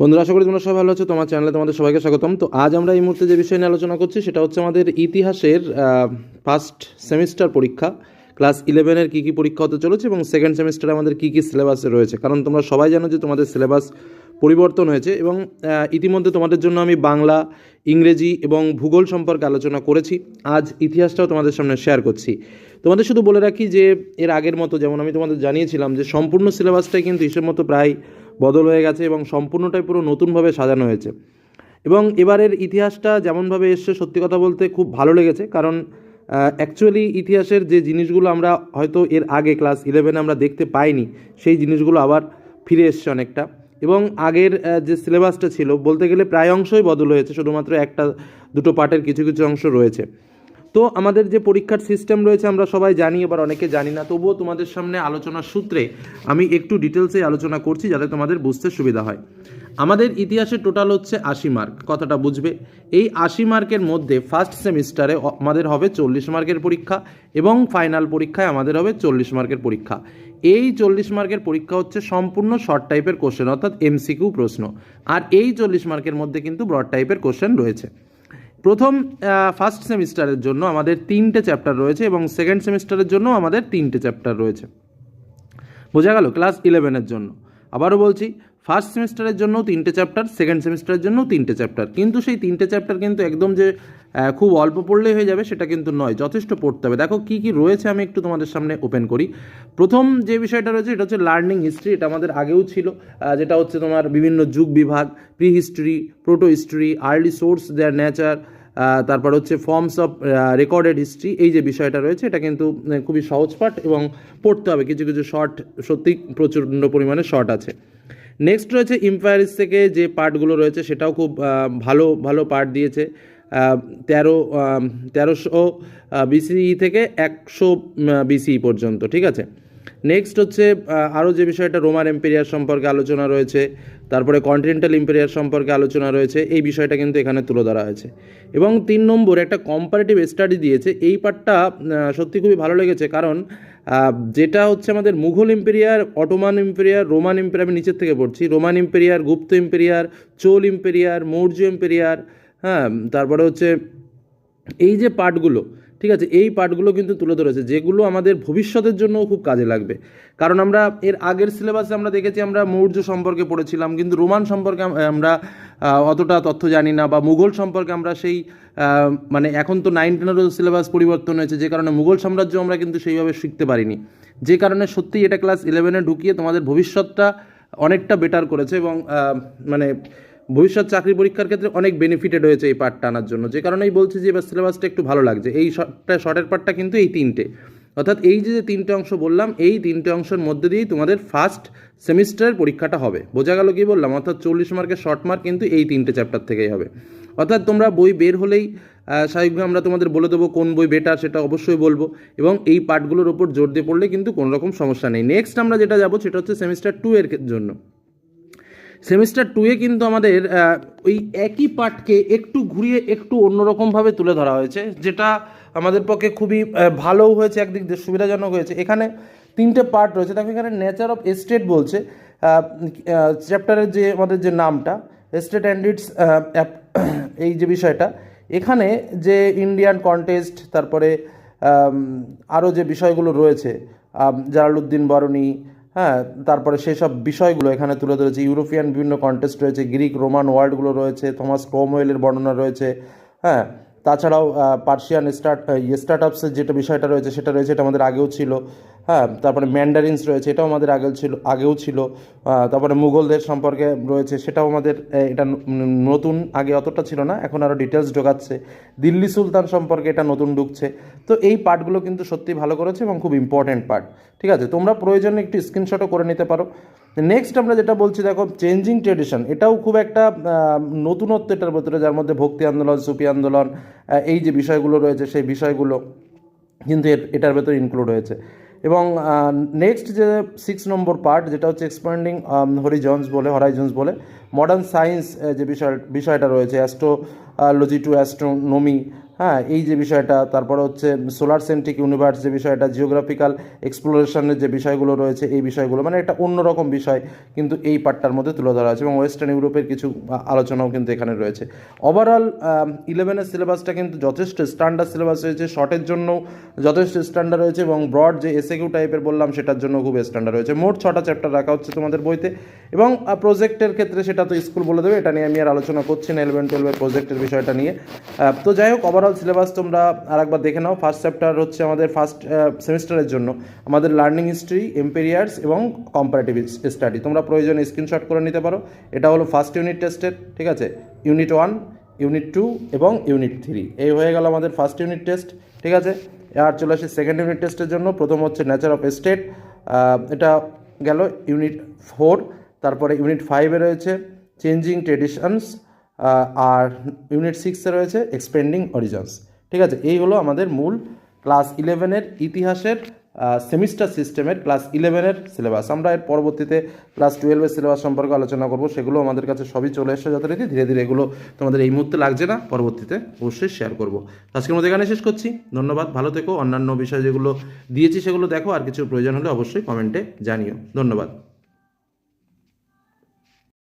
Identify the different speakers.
Speaker 1: বন্ধুরা, আশা করি তোমরা সবাই ভালো আছো। তোমার চ্যানেলে তোমাদের সবাইকে স্বাগতম। তো আজ আমরা এই মুহূর্তে যে বিষয় নিয়ে আলোচনা করছি, সেটা হচ্ছে আমাদের ইতিহাসের ফার্স্ট সেমিস্টার পরীক্ষা। ক্লাস ইলেভেনের কী কী পরীক্ষা হতে চলেছে এবং সেকেন্ড সেমিস্টারে আমাদের কী কী সিলেবাসে রয়েছে। কারণ তোমরা সবাই জানো যে তোমাদের সিলেবাস পরিবর্তন হয়েছে এবং ইতিমধ্যে তোমাদের জন্য আমি বাংলা, ইংরেজি এবং ভূগোল সম্পর্কে আলোচনা করেছি। আজ ইতিহাসটাও তোমাদের সামনে শেয়ার করছি। তোমাদের শুধু বলে রাখি যে, এর আগের মতো যেমন আমি তোমাদের জানিয়েছিলাম যে, সম্পূর্ণ সিলেবাসটাই কিন্তু হিসেব মতো প্রায় বদল হয়ে গেছে এবং সম্পূর্ণটাই পুরো নতুনভাবে সাজানো হয়েছে। এবং এবারের ইতিহাসটা যেমনভাবে এসছে সত্যি কথা বলতে খুব ভালো লেগেছে, কারণ অ্যাকচুয়ালি ইতিহাসের যে জিনিসগুলো আমরা হয়তো এর আগে ক্লাস ইলেভেনে আমরা দেখতে পাইনি, সেই জিনিসগুলো আবার ফিরে এসছে অনেকটা। এবং আগের যে সিলেবাসটা ছিল, বলতে গেলে প্রায় অংশই বদল হয়েছে, শুধুমাত্র একটা দুটো পার্টের কিছু কিছু অংশ রয়েছে। তো আমাদের যে পরীক্ষার সিস্টেম রয়েছে, আমরা সবাই জানি, এবার অনেকে জানি না। তবুও তোমাদের সামনে আলোচনার সূত্রে আমি একটু ডিটেলসে আলোচনা করছি, যাতে তোমাদের বুঝতে সুবিধা হয়। আমাদের ইতিহাসে টোটাল হচ্ছে আশি মার্ক কথাটা বুঝবে। এই আশি মার্কের মধ্যে ফার্স্ট সেমিস্টারে আমাদের হবে চল্লিশ মার্কের পরীক্ষা এবং ফাইনাল পরীক্ষায় আমাদের হবে চল্লিশ মার্কের পরীক্ষা। এই চল্লিশ মার্কের পরীক্ষা হচ্ছে সম্পূর্ণ শর্ট টাইপের কোশ্চেন অর্থাৎ এমসিকিউ প্রশ্ন। আর এই চল্লিশ মার্কের মধ্যে কিন্তু ব্রড টাইপের কোশ্চেন রয়েছে। প্রথম ফার্স্ট সেমিস্টারের জন্য আমাদের তিনটে চ্যাপ্টার রয়েছে এবং সেকেন্ড সেমিস্টারের জন্য আমাদের তিনটে চ্যাপ্টার রয়েছে। বোঝা গেল ক্লাস ইলেভেনের জন্য। আবারও বলছি ফার্স্ট সেমিস্টারের জন্য তিনটে চ্যাপ্টার সেকেন্ড সেমিস্টারের জন্য তিনটে চ্যাপ্টার কিন্তু সেই তিনটে চ্যাপ্টার কিন্তু একদম যে খুব অল্প পড়লেই হয়ে যাবে, সেটা কিন্তু নয়, যথেষ্ট পড়তে হবে। দেখো কী কী রয়েছে আমি একটু তোমাদের সামনে ওপেন করি। প্রথম যে বিষয়টা রয়েছে এটা হচ্ছে লার্নিং হিস্ট্রি এটা আমাদের আগেও ছিল। যেটা হচ্ছে তোমার বিভিন্ন যুগ বিভাগ prehistory protohistory early source their nature তারপর হচ্ছে ফর্মস অফ রেকর্ডেড হিস্ট্রি এই যে বিষয়টা রয়েছে, এটা কিন্তু খুবই সহজ পাঠ এবং পড়তে হবে। কিছু কিছু শর্ট সত্যি প্রচণ্ড পরিমাণে শর্ট আছে। নেক্সট রয়েছে ইম্পায়ারিস থেকে যে পার্টগুলো রয়েছে সেটাও খুব ভালো ভালো পার্ট দিয়েছে। তেরো তেরোশো বিসিই থেকে একশো বিসিই পর্যন্ত, ঠিক আছে? নেক্সট হচ্ছে আরও যে বিষয়টা রোমান এম্পেরিয়ার সম্পর্কে আলোচনা রয়েছে, তারপরে কন্টিনেন্টাল এম্পেরিয়ার সম্পর্কে আলোচনা রয়েছে, এই বিষয়টা কিন্তু এখানে তুলে ধরা হয়েছে। এবং তিন নম্বর, একটা কম্পারেটিভ স্টাডি দিয়েছে, এই পার্টটা সত্যি খুবই ভালো লেগেছে, কারণ যেটা হচ্ছে আমাদের Mughal empire, Ottoman empire, Roman empire, আমি নিচের থেকে পড়ছি, Roman empire, Gupta empire, Chola empire, Maurya empire হ্যাঁ তারপরে হচ্ছে, এই যে পার্টগুলো ঠিক আছে? এই পার্টগুলো কিন্তু তুলে ধরেছে, যেগুলো আমাদের ভবিষ্যতের জন্যও খুব কাজে লাগবে। কারণ আমরা এর আগের সিলেবাসে আমরা দেখেছি আমরা মৌর্য সম্পর্কে পড়েছিলাম, কিন্তু রোমান সম্পর্কে আমরা অতটা তথ্য জানি না, বা মুঘল সম্পর্কে আমরা সেই মানে এখন তো নাইন টেনেরও সিলেবাস পরিবর্তন হয়েছে, যে কারণে মুঘল সাম্রাজ্য আমরা কিন্তু সেইভাবে শিখতে পারিনি। যে কারণে সত্যিই এটা ক্লাস ইলেভেনে ঢুকিয়ে তোমাদের ভবিষ্যৎটা অনেকটা বেটার করেছে এবং মানে ভবিষ্যৎ চাকরি পরীক্ষার ক্ষেত্রে অনেক বেনিফিটেড হয়েছে এই পার্টটা আনার জন্য। যে কারণেই বলছি যে এবার সিলেবাসটা একটু ভালো লাগছে। এই শর্টটা শর্টের পার্টটা কিন্তু এই তিনটে। অর্থাৎ এই যে তিনটে অংশ বললাম, এই তিনটে অংশের মধ্যে দিয়েই তোমাদের ফার্স্ট সেমিস্টারের পরীক্ষাটা হবে। বোঝা গেল কি বললাম? অর্থাৎ চল্লিশ মার্কের শর্ট মার্ক কিন্তু এই তিনটে চ্যাপ্টার থেকেই হবে। অর্থাৎ তোমরা বই বের হলেই স্বাভাবিকভাবে আমরা তোমাদের বলে দেবো কোন বই বেটার সেটা অবশ্যই বলব। এবং এই পার্টগুলোর ওপর জোর দিয়ে পড়লে কিন্তু কোনো রকম সমস্যা নেই। নেক্সট আমরা যেটা যাব, সেটা হচ্ছে সেমিস্টার টু এর জন্য। সেমিস্টার টুয়ে কিন্তু আমাদের ওই একই পার্টকে একটু ঘুরিয়ে একটু অন্যরকমভাবে তুলে ধরা হয়েছে যেটা আমাদের পক্ষে খুবই ভালোও হয়েছে একদিক দিয়ে সুবিধাজনক হয়েছে। এখানে তিনটে পার্ট রয়েছে তাকে এখানে নেচার অফ এস্টেট বলছে চ্যাপ্টারের যে আমাদের যে নামটা এস্টেট অ্যান্ড ইটস এই যে বিষয়টা এখানে যে ইন্ডিয়ান কন্টেস্ট তারপরে আরও যে বিষয়গুলো রয়েছে আম, জালালউদ্দিন বরণী হ্যাঁ তারপরে সেই সব বিষয়গুলো এখানে তুলে ধরেছে। ইউরোপিয়ান বিভিন্ন কন্টেস্ট রয়েছে, গ্রিক, রোমান ওয়ার্ল্ডগুলো রয়েছে, থমাস ক্রোমওয়েলের বর্ণনা রয়েছে হ্যাঁ। তাছাড়াও পার্সিয়ান স্টার্ট স্টার্ট আপসের যেটা বিষয়টা রয়েছে, সেটা রয়েছে, এটা আমাদের আগেও ছিল। হ্যাঁ তারপরে ম্যান্ডারিনস রয়েছে, এটাও আমাদের আগেও ছিল আগেও ছিল। তারপরে মুঘলদের সম্পর্কে রয়েছে, সেটাও আমাদের এটা নতুন, আগে অতটা ছিল না, এখন আরও ডিটেলস ঢোকাচ্ছে দিল্লি সুলতান সম্পর্কে এটা নতুন ঢুকছে। তো এই পার্টগুলো কিন্তু সত্যি ভালো করেছে এবং খুব ইম্পর্ট্যান্ট পার্ট ঠিক আছে, তোমরা প্রয়োজনে একটু স্ক্রিনশটও করে নিতে পারো। নেক্সট আমরা যেটা বলছি, দেখো চেঞ্জিং ট্রেডিশন এটাও খুব একটা নতুনত্ব এটার ভেতরে, যার মধ্যে ভক্তি আন্দোলন, সুফি আন্দোলন এই যে বিষয়গুলো রয়েছে, সেই বিষয়গুলো কিন্তু এটার ভেতরে ইনক্লুড হয়েছে। এবং নেক্সট যে সিক্স নম্বর পার্ট যেটা হচ্ছে এক্সপ্যান্ডিং হরিজন্স বলে হরাইজন্স বলে মডার্ন সায়েন্স যে বিষয়, বিষয়টা রয়েছে অ্যাস্ট্রোলজি টু অ্যাস্ট্রোনমি হ্যাঁ এই যে বিষয়টা, তারপরে হচ্ছে সোলার সেন্ট্রিক ইউনিভার্স যে বিষয়টা জিওগ্রাফিক্যাল এক্সপ্লোরেশনের যে বিষয়গুলো রয়েছে, এই বিষয়গুলো মানে একটা অন্যরকম বিষয় কিন্তু এই পার্টটার মধ্যে তুলে ধরা আছে এবং ওয়েস্টার্ন ইউরোপের কিছু আলোচনাও কিন্তু এখানে রয়েছে। ওভারঅল ইলেভেনের সিলেবাসটা কিন্তু যথেষ্ট স্ট্যান্ডার্ড সিলেবাস রয়েছে শর্টের জন্য যথেষ্ট স্ট্যান্ডার্ড রয়েছে এবং ব্রড যে এসএকিউ টাইপের বললাম, সেটার জন্য খুব স্ট্যান্ডার্ড রয়েছে। মোট ছটা চ্যাপ্টার রাখা হচ্ছে তোমাদের বইতে এবং প্রজেক্টের ক্ষেত্রে সেটা তো স্কুল বলে দেবে, এটা নিয়ে আমি আর আলোচনা করছি না ইলেভেন টুয়েলভের প্রজেক্টের বিষয়টা নিয়ে। তো যাই হোক ওভারঅল সিলেবাস তোমরা আরেকবার দেখে নাও। ফার্স্ট চ্যাপ্টার হচ্ছে আমাদের ফার্স্ট সেমিস্টারের জন্য। আমাদের লার্নিং হিস্ট্রি এম্পেরিয়ার্স এবং কম্পারেটিভ স্টাডি তোমরা প্রয়োজনে স্ক্রিনশট করে নিতে পারো। এটা হলো ফার্স্ট ইউনিট টেস্টের ঠিক আছে? ইউনিট ওয়ান ইউনিট টু এবং ইউনিট থ্রি এই হয়ে গেল আমাদের ফার্স্ট ইউনিট টেস্ট ঠিক আছে? আর চলে আসি সেকেন্ড ইউনিট টেস্টের জন্য। প্রথম হচ্ছে নেচার অফ স্টেট এটা গেল ইউনিট ফোর তারপরে ইউনিট ফাইভে রয়েছে। চেঞ্জিং ট্রেডিশনস আর ইউনিট সিক্সে রয়েছে এক্সপেন্ডিং অরিজনস ঠিক আছে, এই হলো আমাদের মূল ক্লাস ইলেভেনের ইতিহাসের সেমিস্টার সিস্টেমের ক্লাস ইলেভেনের সিলেবাস আমরা এর পরবর্তীতে ক্লাস টুয়েলভের সিলেবাস সম্পর্কে আলোচনা করব, সেগুলো আমাদের কাছে সবই চলে এসেছে যথারীতি। ধীরে ধীরে এগুলো তোমাদের এই মুহূর্তে লাগছে না, পরবর্তীতে অবশ্যই শেয়ার করব। আজকের মধ্যে এখানে শেষ করছি। ধন্যবাদ, ভালো থেকো। অন্যান্য বিষয় যেগুলো দিয়েছি সেগুলো দেখো, আর কিছু প্রয়োজন হলে অবশ্যই কমেন্টে জানিও। ধন্যবাদ।